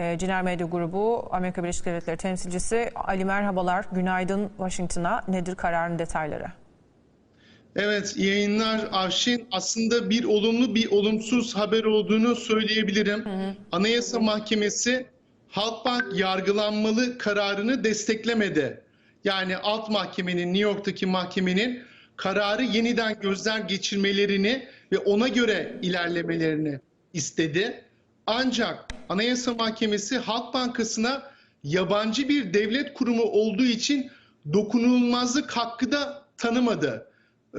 e, Ciner Medya Grubu Amerika Birleşik Devletleri temsilcisi Ali merhabalar. Günaydın Washington'a. Nedir kararın detayları? Evet, yayınlar Avşin. Aslında bir olumlu bir olumsuz haber olduğunu söyleyebilirim. Anayasa Mahkemesi Halkbank yargılanmalı kararını desteklemedi. Yani alt mahkemenin, New York'taki mahkemenin kararı yeniden gözden geçirmelerini ve ona göre ilerlemelerini istedi. Ancak Anayasa Mahkemesi Halk Bankası'na yabancı bir devlet kurumu olduğu için dokunulmazlık hakkı da tanımadı.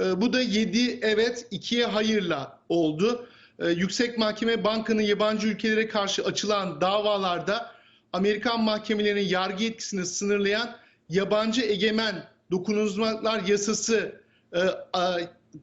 Ee, Bu da 7 evet 2'ye hayırla oldu. Ee, Yüksek Mahkeme bankanın yabancı ülkelere karşı açılan davalarda Amerikan mahkemelerinin yargı yetkisini sınırlayan yabancı egemen dokunulmazlıklar yasası e,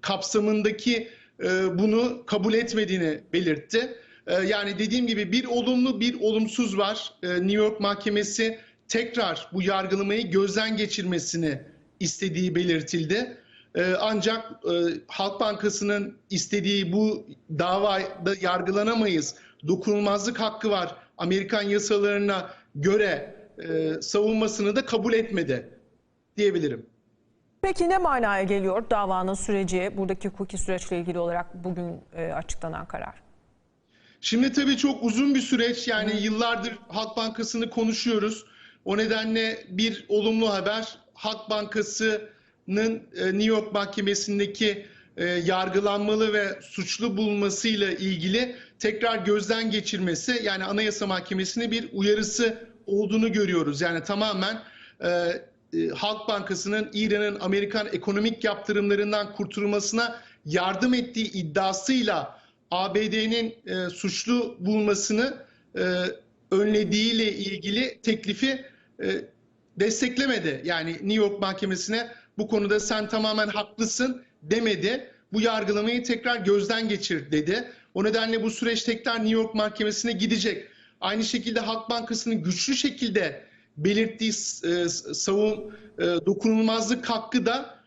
kapsamındaki e, bunu kabul etmediğini belirtti. E, Yani dediğim gibi bir olumlu bir olumsuz var. E, New York Mahkemesi tekrar bu yargılamayı gözden geçirmesini istediği belirtildi. Ee, Ancak e, Halk Bankası'nın istediği bu davada yargılanamayız, dokunulmazlık hakkı var, Amerikan yasalarına göre e, savunmasını da kabul etmedi diyebilirim. Peki ne manaya geliyor davanın süreci, buradaki hukuki süreçle ilgili olarak bugün e, açıklanan karar? Şimdi tabii çok uzun bir süreç yani yıllardır Halk Bankası'nı konuşuyoruz. O nedenle bir olumlu haber Halk Bankası'nın e, New York Mahkemesi'ndeki e, yargılanmalı ve suçlu bulmasıyla ilgili tekrar gözden geçirmesi yani Anayasa Mahkemesi'ne bir uyarısı olduğunu görüyoruz. Yani tamamen e, e, Halk Bankası'nın İran'ın Amerikan ekonomik yaptırımlarından kurtulmasına yardım ettiği iddiasıyla ABD'nin e, suçlu bulmasını e, önlediğiyle ilgili teklifi e, desteklemedi. Yani New York Mahkemesi'ne bu konuda sen tamamen haklısın demedi. Bu yargılamayı tekrar gözden geçir dedi. O nedenle bu süreç tekrar New York Mahkemesi'ne gidecek. Aynı şekilde Halk Bankası'nın güçlü şekilde belirttiği e, savun e, dokunulmazlık hakkı da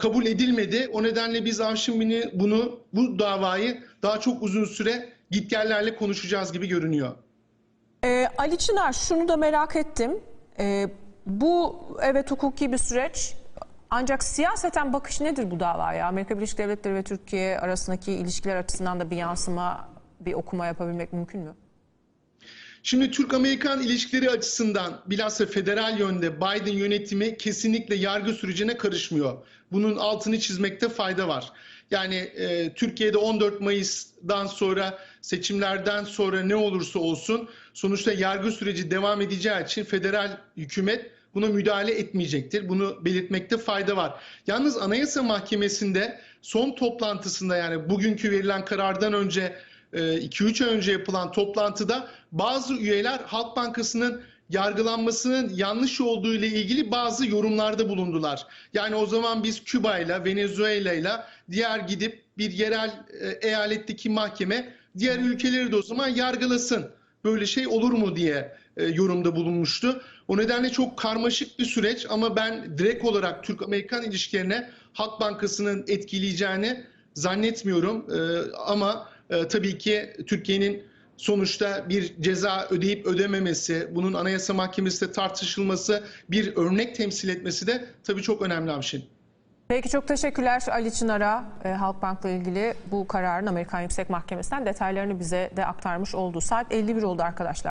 kabul edilmedi. O nedenle biz Avşin bunu bu davayı daha çok uzun süre gitgellerle konuşacağız gibi görünüyor. E, Ali Çınar şunu da merak ettim. E, bu evet hukuki bir süreç ancak siyaseten bakış nedir bu davaya? Amerika Birleşik Devletleri ve Türkiye arasındaki ilişkiler açısından da bir yansıma, bir okuma yapabilmek mümkün mü? Şimdi Türk-Amerikan ilişkileri açısından bilhassa federal yönde Biden yönetimi kesinlikle yargı sürecine karışmıyor. Bunun altını çizmekte fayda var. Yani e, Türkiye'de 14 Mayıs'dan sonra seçimlerden sonra ne olursa olsun sonuçta yargı süreci devam edeceği için federal hükümet buna müdahale etmeyecektir. Bunu belirtmekte fayda var. Yalnız Anayasa Mahkemesi'nde son toplantısında yani bugünkü verilen karardan önce 2-3 ay önce yapılan toplantıda bazı üyeler Halk Bankası'nın yargılanmasının yanlış olduğu ile ilgili bazı yorumlarda bulundular. Yani o zaman biz Küba ile Venezuela ile diğer gidip bir yerel e, eyaletteki mahkeme diğer ülkeleri de o zaman yargılasın. Böyle şey olur mu diye e, yorumda bulunmuştu. O nedenle çok karmaşık bir süreç ama ben direkt olarak Türk-Amerikan ilişkilerine Halk Bankası'nın etkileyeceğini zannetmiyorum. E, ama e, tabii ki Türkiye'nin sonuçta bir ceza ödeyip ödememesi, bunun Anayasa Mahkemesi'nde tartışılması, bir örnek temsil etmesi de tabii çok önemli şey. Peki çok teşekkürler Ali Çınar'a e, Halkbank'la ilgili bu kararın Amerikan Yüksek Mahkemesi'nden detaylarını bize de aktarmış oldu. Saat 51 oldu arkadaşlar.